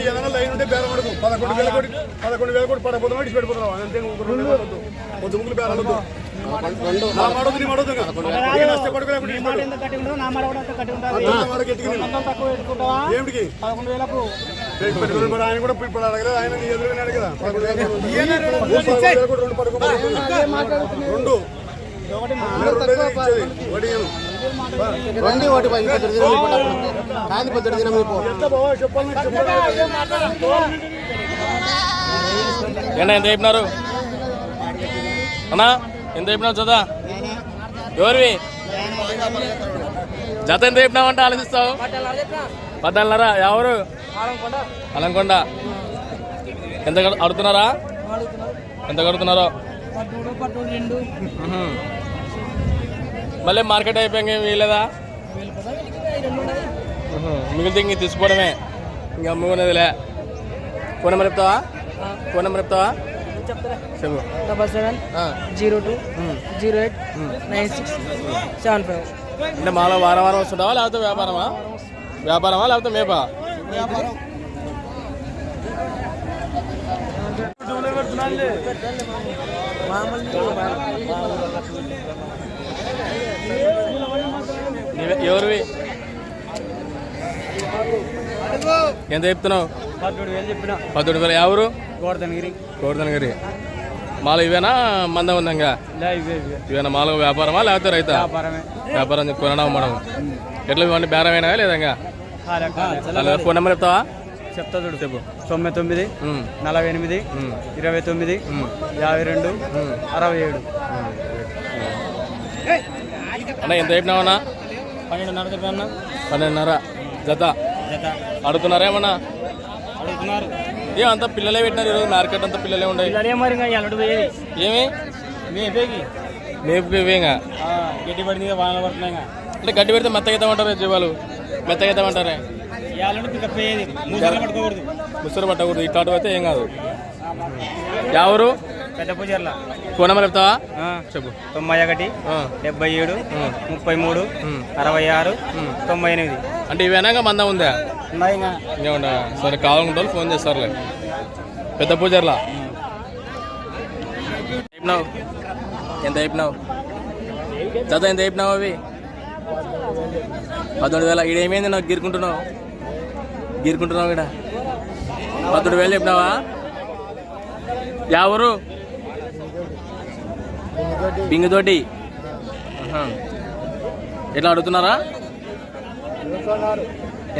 ఏదైనా లైన్ ఉంటే బేరం పడుకు పదకొండు వేల కోటి పదకొండు వేల కోటి పడకపోతున్నావు ఇటు పెట్టుకున్నావు అంతే పొద్దు ముగ్గులు బేరాలు నా మాడొద్దు నీ. ఏమిటికి? పెట్టుకుని మరి ఆయన కూడా ఇప్పుడు అడగలేదు. ఆయన ఎదురుగానే కోటి రెండు ఒకటి ఒకటి పది పద్దెనిమిది దినం ఇప్పుడు కాదు పద్దెనిమిది దినం ఇప్పుడు ఎంత చెప్పినారు? అన్నా ఎంత చెప్పినావు చదా ఎవరివి? జత ఎంత చెప్పినావంటే ఆలోచిస్తావు? పద్నాలుగున్నర ఎవరు? అలంకొండ. ఎంత అడుగుతున్నారా? ఎంత కడుతున్నారో. మళ్ళీ మార్కెట్ అయిపోయాక వీలేదా. మిగిలితే ఇంక తీసుకోవడమే. ఇంక అమ్ముకునేదిలే. ఫోన్ నెంబర్ చెప్తావా? ఫోన్ నెంబర్ చెప్తావా? Double seven. Zero two. Zero eight nine six seven five. అంటే మాలో వారం వారం వస్తుంటావా లేకపోతే వ్యాపారమా? వ్యాపారమా లేకపోతే మేపా? నీవే- ఎవరివి? ఎంత చెప్తున్నావు? పదమూడు వేలు ఎవరు గోవర్ధనగిరి. గోవర్ధన్ గారి మాల ఇవేనా మంద ఉందంగా ఇవే ఇవేనా మాల వ్యాపారమా లేకపోతే రైతా? వ్యాపారం కొనడం అమ్మడం. ఎట్లా ఇవన్నీ బేరమైనా లేదా ఇంకా? ఫోన్ నెంబర్ చెప్తావా? చెప్తా చూడు. చెప్పు. తొంభై తొమ్మిది నలభై ఎనిమిది ఇరవై తొమ్మిది యాభై రెండు. అరవై ఏడు. అన్న ఎంత చెప్పినావన్నా? పన్నెండున్నర చెప్పాను? పన్నెండున్నర. జత. అడుగుతున్నారా ఏమన్నా అడుగుతున్నారు. ఏ అంతా పిల్లలే పెట్టినారు ఈరోజు? మార్కెట్ అంతా పిల్లలే పోయేది. ఏమి? మేపుకి ఇవేగా గట్టి పడింది వానలు పడుతున్నాయి అంటే గడ్డి పెడితే మెత్తగా అవుతామంటారు జీవాలు? మెత్తగా అవుతామంటారే ఎల్లడు పికప్ పోయేది. మూసాలు పట్టుకోకూడదు. ముసరు పట్టకూడదు. ఇట్లాంటివి అయితే ఏం కాదు. ఎవరు? పెద్ద పూజర్ల. ఫోన్ నెంబర్ చెప్తావా? చెప్పు. తొంభై ఒకటి డెబ్బై ఏడు ముప్పై మూడు. అరవై ఆరు. తొంభై ఎనిమిది. అంటే ఇవేనా ఇంకా మంద ఉందా? ఉన్నాయి ఇంకా. ఉందా సరే కావాలనుకుంటే వాళ్ళు ఫోన్ చేస్తారులే. పెద్ద పూజర్లా? ఎంత చెప్పినావు? చదువు ఎంత చెప్పినావు అవి? పదకొండు వేల. ఈడ ఏమైంది నాకు గీరుకుంటున్నావు? గీరుకుంటున్నావు ఇక్కడ? పదకొండు వేలు చెప్పినావా? ఊరు బింగుతోటి. ఎట్లా అడుగుతున్నారా?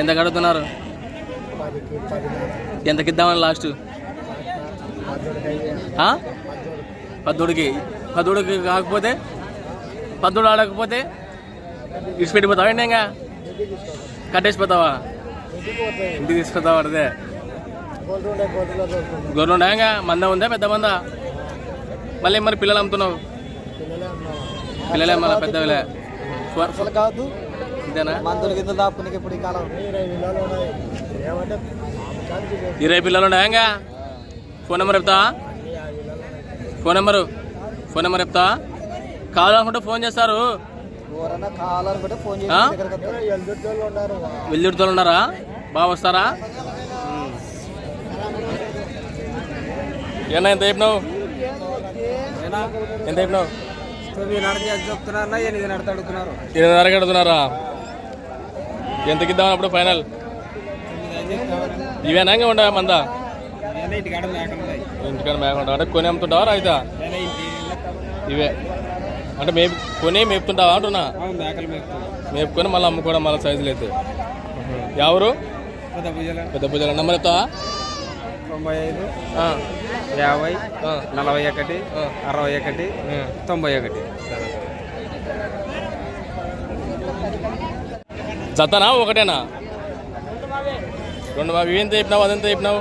ఎంత కడుగుతున్నారు? ఎంతకి ఇద్దామని లాస్ట్? ఆ? పద్దుడికి పద్దుడికి కాకపోతే? పద్దుడు ఆడకపోతే? ఇడిచి పెట్టిపోతావా ఏంటి ఇంకా? కట్టేసిపోతావా? ఇంటికి తీసుకుపోతావా అదే గొర్రెలు ఇంకా? మంద ఉందా? పెద్ద మంద? మళ్ళీ మరి పిల్లలు అమ్ముతున్నావు? పిల్లలే మళ్ళీ పెద్దవిలే. ఫోర్- కాదు. ఇంతేనా? మందులు గిందులు దాపుకునే ఇప్పుడు ఈ కాలం. ఇరవై పిల్లలు ఉన్నాయా ఇంకా? ఫోన్ నెంబర్ చెప్తావా? ఫోన్ నెంబరు ఫోన్ నెంబర్ చెప్తావా? కావాలనుకుంటే ఫోన్ చేస్తారు. వెల్లుడితో ఉన్నారా? బాగా వస్తారా? ఏనా ఎంత చెప్పినావు? ఎంత చెప్పినావు? తొమ్మిది నడత చెప్తున్నారన్నా ఎనిమిది నడత అడుగుతున్నారు. ఎనిమిదిన్నరకి అడుగుతున్నారా? ఎంతకి ఇద్దామని అప్పుడు ఫైనల్? ఇవేనా ఇంకా ఉండవా మందా? ఇంటికాడ మేకుండా అంటే కొని అమ్ముతుంటావా రైతా? ఇవే. అంటే మేపు కొని మేపుతుంటావా అంటున్నా? మేపుకొని మళ్ళీ అమ్ముకోవడం మళ్ళీ సైజులు అయితే ఎవరు? పెద్ద పూజలు. పెద్ద పూజలు నెంబర్ చెప్తావా? తొంభై ఐదు. యాభై నలభై ఒకటి. అరవై ఒకటి. తొంభై ఒకటి. జతనా? ఒకటేనా? రెండు ఇవి ఎంత చెప్పినావు అదెంత చెప్పినావు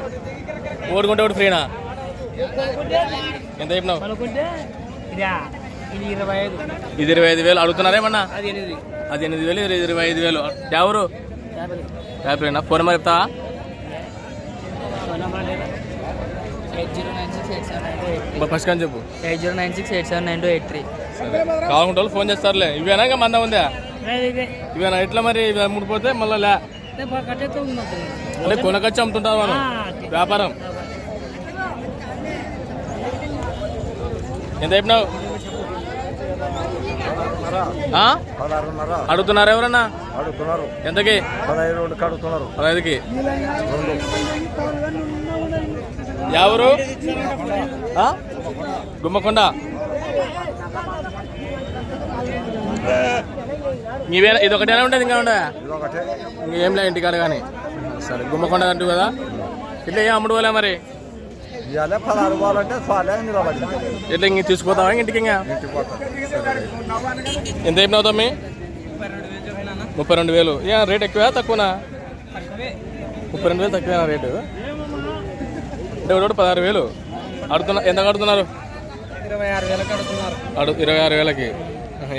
ఓడుకుంటే ఒకటి ఫ్రీనా? ఎంత చెప్పినావు ఇదా ఇది ఇరవై ఐదు. ఇది ఇరవై ఐదు వేలు. అడుగుతున్నారేమన్నా అది ఎనిమిది. అది ఎనిమిది వేలు ఇది ఇరవై ఐదు వేలు. ఎవరు ఫోన్ నెంబర్ చెప్తావా? ఫస్ట్ కానీ చెప్పు. Eight zero nine six eight seven nine two eight three. సరే. కావాలనుకుంటే వాళ్ళు ఫోన్ చేస్తారులే. ఇవేనా ఇంకా మంద ఉందా? ఇవేనా? ఇట్లా మరి ఇవి ముడిపోతే మళ్ళీ లే. అంటే కొనకొచ్చి అమ్ముతుంటారు మనం వ్యాపారం. ఎంత చెప్పినావు? అడుగుతున్నారు ఎవరన్నా? అడుగుతున్నారు. ఎంతకి? పదహైదు అడుగుతున్నారు. పదహైదుకి. ఎవరు? గుమ్మకొండ ఇవే ఇది ఒకటేనా ఉంటుంది ఇంకా ఉండే ఇది ఒకటే ఇంకేం లే ఇంటికాడ కానీ సరే గుమ్మకొండ అంటూ కదా. ఇట్లా ఏం అమ్ముడు పోలే మరి ఇట్లా ఇంక తీసుకుపోతావా ఇంటికి ఇంకా ఎంత చెప్పినావు తమ్మి ముప్పై రెండు వేలు ఏ రేట్ ఎక్కువ తక్కువనా ముప్పై రెండు వేలు తక్కువ రేటు ఒకటి పదహారు వేలు. అడుగుతున్నా ఎంత కడుతున్నారు ఇరవై ఆరు వేలకు అడుగుతున్నారు. అడు ఇరవై ఆరు వేలకి.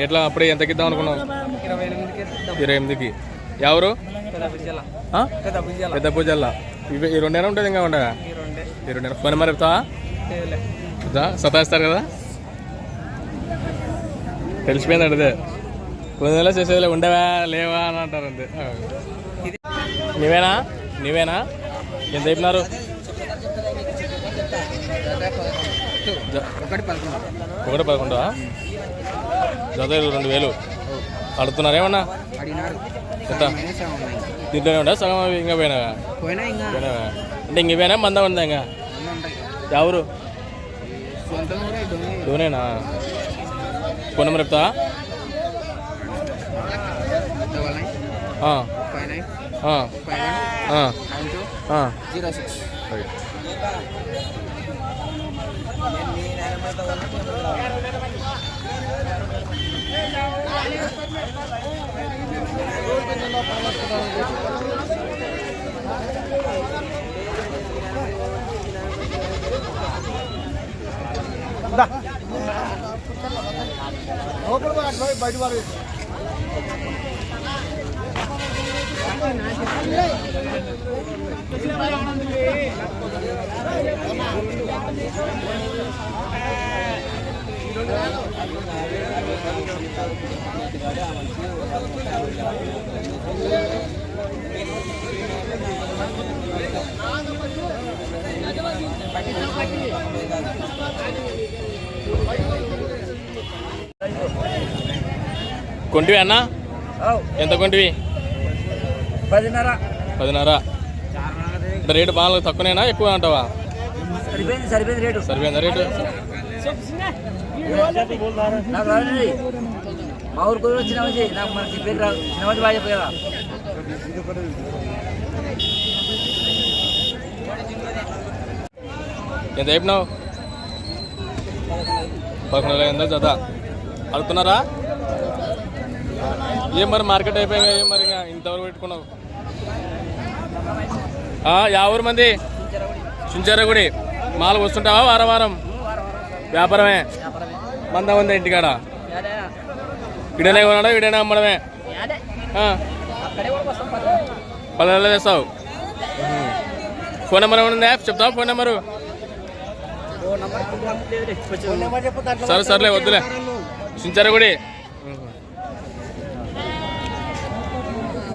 ఎట్లా అప్పుడే ఎంతకి ఇద్దాం అనుకున్నావు? ఇరవై ఎనిమిదికి ఎవరు? పెద్ద పూజల్లా ఇవి ఈ రెండైనా ఉంటుంది ఇంకా ఉండగా ఈ రెండే. రెండైనా? ఫోన్ నెంబర్ చెప్తావా? సతాయిస్తారు కదా? తెలిసిపోయింది అడిదే కొన్ని నెలలు చేసేదిలే ఉండవా లేవా అని అంటారు అంతే. ఆ. నీవేనా? నీవేనా? ఎంత చెప్పినారు ఒకటి పదకొండు. జత రెండు వేలు. అడుగుతున్నారు ఏమన్నా ఎంత దీంట్లోనే ఉందా? సగం ఇంకా పోయినా? ఇంకా. పోయినావా అంటే ఇంక ఇవేనా? మంద ఉందా ఇంకా? ఎవరు డోనేనా? ఫోన్ నెంబర్ చెప్తా. Zero six. రైట్. బయట వారు కొంటివి అన్న ఎంత కొంటివి పదిన్నర. అంటే రేటు బాగా తక్కువనేనా? ఎక్కువ అంటావా? సరిపోయింది సరిపోయింది రేటు. సరిపోయిందా రేటు? నాకు రాదండి మా ఊరు కూడా నాకు మనకి పేరు రాదు. బాగా ఎంత చెప్పినావు? పదకొండు వేల ఎంత జత. అడుగుతున్నారా? ఏం మరి మార్కెట్ అయిపోయినాయి ఏం మరి ఇంకా ఇంతవరకు పెట్టుకున్నావు? ఆ, యా ఊరు మంది? చుంచారగుడి మాల వస్తుంటావా వారం వారం? వ్యాపారమే? మంద ఉందా ఇంటికాడ? ఇడనే కొనడా ఇడనే అమ్మడమే? ఆ, పల్లెల్లో తెస్తావు ఫోన్ నెంబర్ ఏమైనా ఉందా? చెప్తావా ఫోన్ నెంబరు? సరే సర్లే వద్దులే. చించారగుడి